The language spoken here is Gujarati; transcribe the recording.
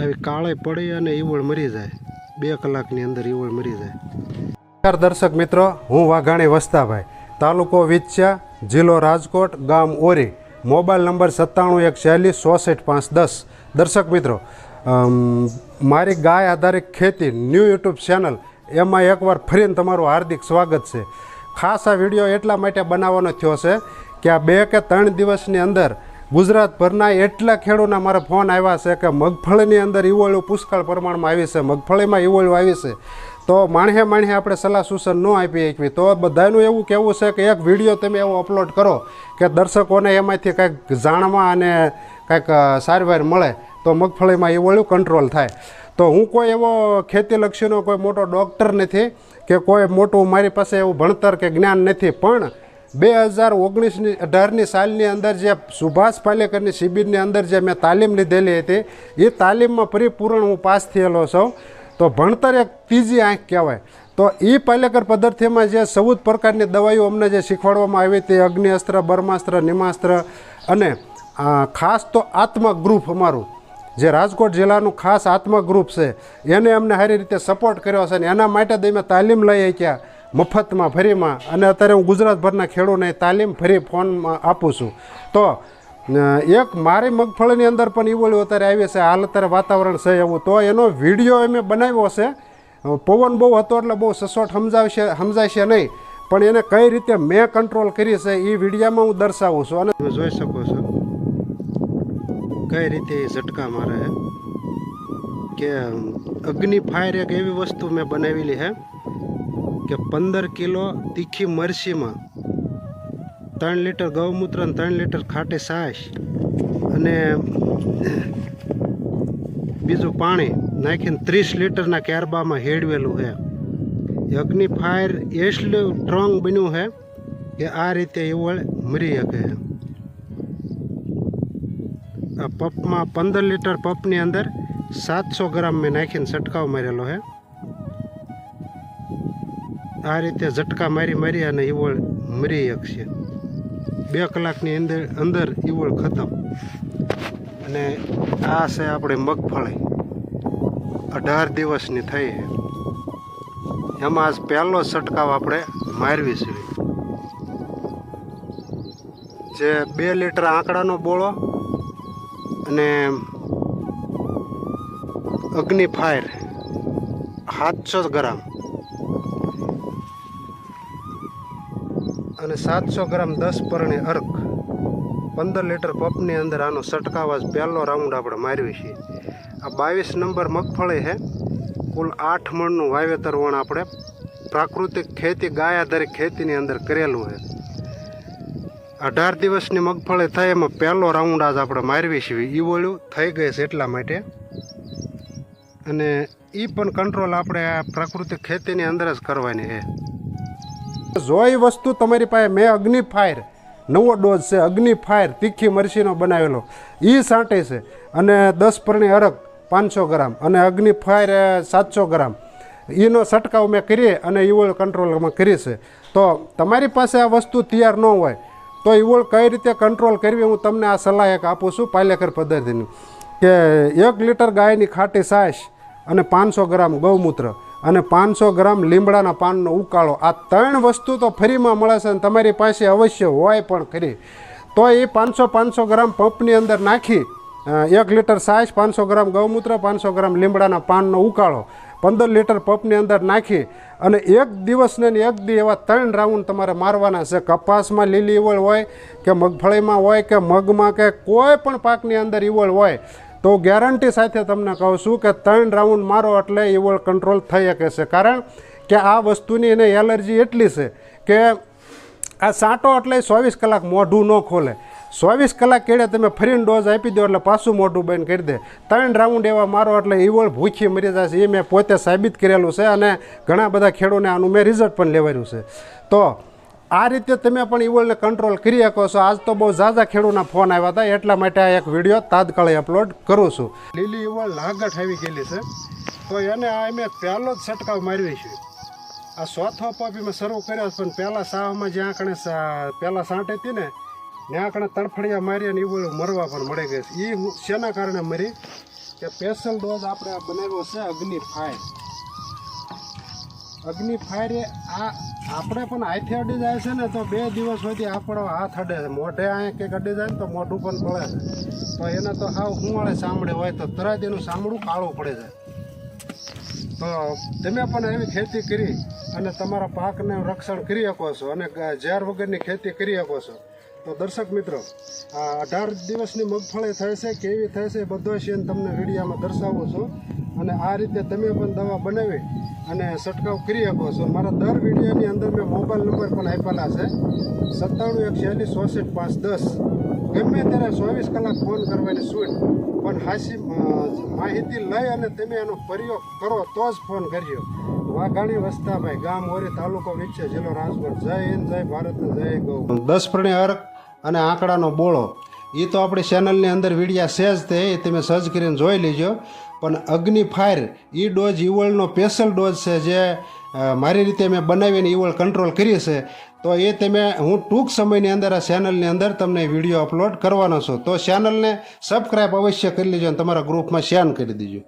આવી કાળે પડી અને ઈવળ મરી જાય. બે કલાકની અંદર ઈવળ મરી જાય. નમસ્કાર દર્શક મિત્રો, હું વાઘાણી વસ્તાભાઈ. તાલુકો વિચ્યા જિલ્લો રાજકોટ, ગામ ઓરી. મોબાઈલ નંબર સત્તાણું એક છેલ્લીસ ચોસઠ પાંચ દસ. દર્શક મિત્રો મારી ગાય આધારિત ખેતી ન્યૂ યુટ્યુબ ચેનલ એમાં એકવાર ફરીને તમારું હાર્દિક સ્વાગત છે. ખાસ આ વીડિયો એટલા માટે બનાવવાનો થયો છે કે આ બે કે ત્રણ દિવસની અંદર ગુજરાતભરના એટલા ખેડૂતના મારા ફોન આવ્યા છે કે મગફળીની અંદર ઈવોળું પુષ્કળ પ્રમાણમાં આવી છે. મગફળીમાં ઈવોળું આવી છે. તો માણહે માણહે આપણે સલાહ સૂચન ન આપી શકવી તો બધાનું એવું કહેવું છે કે એક વીડિયો તમે એવો અપલોડ કરો કે દર્શકોને એમાંથી કંઈક જાણવા અને કંઈક સારવાર મળે તો મગફળીમાં ઈવોળું કંટ્રોલ થાય. તો હું કોઈ એવો ખેતીલક્ષીનો કોઈ મોટો ડૉક્ટર નથી કે કોઈ મોટું મારી પાસે એવું ભણતર કે જ્ઞાન નથી. પણ બે હજાર ઓગણીસની, અઢારની સાલની અંદર જે સુભાષ પાલેકરની શિબિરની અંદર જે મેં તાલીમ લીધેલી હતી, એ તાલીમમાં પરિપૂર્ણ હું પાસ થયેલો છું. તો ભણતર એક ત્રીજી આંખ કહેવાય. તો એ પાલેકર પદ્ધતિમાં જે ચૌદ પ્રકારની દવાઈઓ અમને જે શીખવાડવામાં આવી હતી, અગ્નિઅસ્ત્ર બ્રહ્માસ્ત્ર નિમાસ્ત્ર અને ખાસ તો આત્મા ગ્રુપ અમારું. જે રાજકોટ જિલ્લાનું ખાસ આત્મા ગ્રુપ છે, એને અમને સારી રીતે સપોર્ટ કર્યો છે અને એના માટે અમે તાલીમ લઈ શક્યા મફતમાં, ફરીમાં અને અત્યારે હું ગુજરાતભરના ખેડૂતને તાલીમ ફરી ફોનમાં આપું છું. તો એક મારી મગફળીની અંદર પણ ઈવોળી અત્યારે આવી છે, હાલ અત્યારે વાતાવરણ છે એવું. તો એનો વીડિયો અમે બનાવ્યો છે. પવન બહુ હતો એટલે બહુ સસોટ સમજાવશે, સમજાશે નહીં. પણ એને કઈ રીતે મેં કંટ્રોલ કરી છે એ વિડીયામાં હું દર્શાવું છું. અને જોઈ શકો છો કઈ રીતે એ ઝટકા મારે કે અગ્નિ ફાયર એક એવી વસ્તુ મેં બનાવેલી છે. કે પંદર કિલો તીખી મરચીમાં ત્રણ લીટર ગૌમૂત્ર અને ત્રણ લીટર ખાટી છાશ અને બીજું પાણી નાખીને ત્રીસ લીટરના કેરબામાં હેડવેલું છે. અગ્નિ ફાયર એટલું સ્ટ્રોંગ બન્યું છે કે આ રીતે એવું મરી શકે છે. પપમાં પંદર લીટર પપની અંદર સાતસો ગ્રામ મેં નાખીને છંટકાવ મારેલો છે. આ રીતે ઝટકા મારી મારી અને ઈવળ મરી શકશે બે કલાકની અંદર અંદર ઈવળ ખતમ. અને આ છે આપણે મગફળી. અઢાર દિવસની થઈ. એમાં આજ પહેલો છંટકાવ આપણે મારવી છે. જે બે લીટર આંકડાનો બોળો અને અગ્નિ ફાયર સાતસો ગ્રામ. અને સાતસો ગ્રામ દસ પરણે અર્ક પંદર લીટર પપની અંદર આનો છંટકાવ જ પહેલો રાઉન્ડ આપણે મારવી છીએ આ બાવીસ નંબર મગફળી છે. કુલ આઠ મણનું વાવેતર વણ આપણે પ્રાકૃતિક ખેતી ગાય આધારિત ખેતીની અંદર કરેલું છે. અઢાર દિવસની મગફળી થાય એમાં પહેલો રાઉન્ડ આજ આપણે મારવી છીએ ઈવોળ્યું થઈ ગઈ છે એટલા માટે. અને એ પણ કંટ્રોલ આપણે આ પ્રાકૃતિક ખેતીની અંદર જ કરવાની છે. જો એ વસ્તુ તમારી પાસે, મેં અગ્નિ ફાયર, નવો ડોઝ છે, અગ્નિ ફાયર, તીખી મરચીનો બનાવેલો. એ સાંટે છે. અને દસ પરણી અરક, પાંચસો ગ્રામ. અને અગ્નિ ફાયર સાતસો ગ્રામ. એનો છંટકાવ મેં કરીએ અને ઇવોલ કંટ્રોલમાં કરી છે. તો તમારી પાસે આ વસ્તુ તૈયાર ન હોય, તો ઇવોલ કઈ રીતે કંટ્રોલ કરવી હું તમને આ સલાહ એક આપું છું પાલેકર પદ્ધતિની. કે એક લીટર ગાયની ખાટી છાશ અને પાંચસો ગ્રામ ગૌમૂત્ર. અને પાંચસો ગ્રામ લીમડાના પાનનો ઉકાળો. આ ત્રણ વસ્તુ તો ફ્રીમાં મળે છે અને તમારી પાસે અવશ્ય હોય પણ ખરી. તો એ પાંચસો પાંચસો ગ્રામ પંપની અંદર નાખી એક લીટર સાઈઝ પાંચસો ગ્રામ ગૌમૂત્ર, પાંચસો ગ્રામ લીમડાના પાનનો ઉકાળો. પંદર લીટર પંપની અંદર નાખી અને એક દિવસને એક દી એવા ત્રણ રાઉન્ડ તમારે મારવાના છે. કપાસમાં લીલી ઈવળ હોય કે મગફળીમાં હોય કે મગમાં કે કોઈ પણ પાકની અંદર ઈવળ હોય તો ગેરંટી સાથે તમને કહું છું કે ત્રણ રાઉન્ડ મારો એટલે ઈવળ કંટ્રોલ થઈ શકે છે. કારણ કે આ વસ્તુની એને એલર્જી એટલી છે કે આ સાંટો એટલે ચોવીસ કલાક મોઢું ન ખોલે. ચોવીસ કલાક કેળે તમે ફરીને ડોઝ આપી દો એટલે પાછું મોઢું બંધ કરી દે. ત્રણ રાઉન્ડ એવા મારો એટલે ઈવળ ભૂખી મરી જશે એ મેં પોતે સાબિત કરેલું છે અને ઘણા બધા ખેડૂને આનું મેં રિઝલ્ટ પણ લેવાયું છે. તો આ રીતે તમે પણ ઈવળને કંટ્રોલ કરી શકો છો. આજ તો બહુ ઝાઝા ખેડૂના ફોન આવ્યા હતા, એટલા માટે આ એક વીડિયો તાત્કાલિક અપલોડ કરું છું. લીલી ઈવળ લાગટ આવી ગયેલી છે. તો એને આ મેં પહેલો જ છંટકાવ મારવી છે. આ ચોથો પોપી મેં શરૂ કર્યો પણ પહેલાં સાવમાં જ્યાં કણે પહેલાં સાંટ હતી ને ત્યાં કણે તડફડિયા મારી અને ઈવળ મરવા પણ મળી ગઈ છે. એ શેના કારણે મરી? કે સ્પેશિયલ ડોઝ આપણે આ બનાવ્યો છે અગ્નિ ફાયર. અગ્નિ ફાયર એ આ આપણે પણ હાથે અડી જાય છે ને તો બે દિવસ સુધી આપણો હાથ અડે છે. મોઢે અહીંયા કંઈક અડી જાય ને તો મોઢું પણ પડે છે. તો એને તો સાવ હુંવાળે સાંભળે હોય તો તરત એનું સાંભળું કાળું પડે છે. તો તમે પણ એવી ખેતી કરી અને તમારા પાકને રક્ષણ કરી શકો છો અને ઝેર વગરની ખેતી કરી શકો છો. તો દર્શક મિત્રો, આ અઢાર દિવસની મગફળી થશે કેવી થશે બધો સીન તમને વિડીયામાં દર્શાવું છું. અને આ રીતે તમે પણ દવા બનાવી અને છંટકાવ કરી શકો છો. મારા દર વિડીયોની અંદર મેં મોબાઈલ નંબર પણ આપેલા છે. સત્તાણું એક છેલ્લીસ ચોસઠ પાંચ દસ. ગમે ત્યારે ચોવીસ કલાક ફોન કરવાની છૂટ, પણ હાસી માહિતી લઈ અને તમે એનો પ્રયોગ કરો તો જ ફોન કર્યો. વાઘાણી વસ્તાભાઈ, ગામ ઓરી, તાલુકો વિચે જિલ્લો રાજકોટ. જય હિન્દ, જય ભારત, જય ગૌ. દસ પ્રણી અર્ક અને આંકડાનો બોળો. એ તો આપણી ચેનલની અંદર વિડીયા છે જ તે તમે સર્ચ કરીને જોઈ લેજો. પણ અગ્નિ ફાયર એ ડોઝ ઈવળનો સ્પેશિયલ ડોઝ છે જે મારી રીતે મેં બનાવીને ઈવળ કંટ્રોલ કરી છે. તો એ તમે, હું ટૂંક સમયની અંદર આ ચેનલની અંદર તમને વીડિયો અપલોડ કરવાનો છું. તો ચેનલને સબસ્ક્રાઈબ અવશ્ય કરી લેજો અને તમારા ગ્રુપમાં શેર કરી દેજો.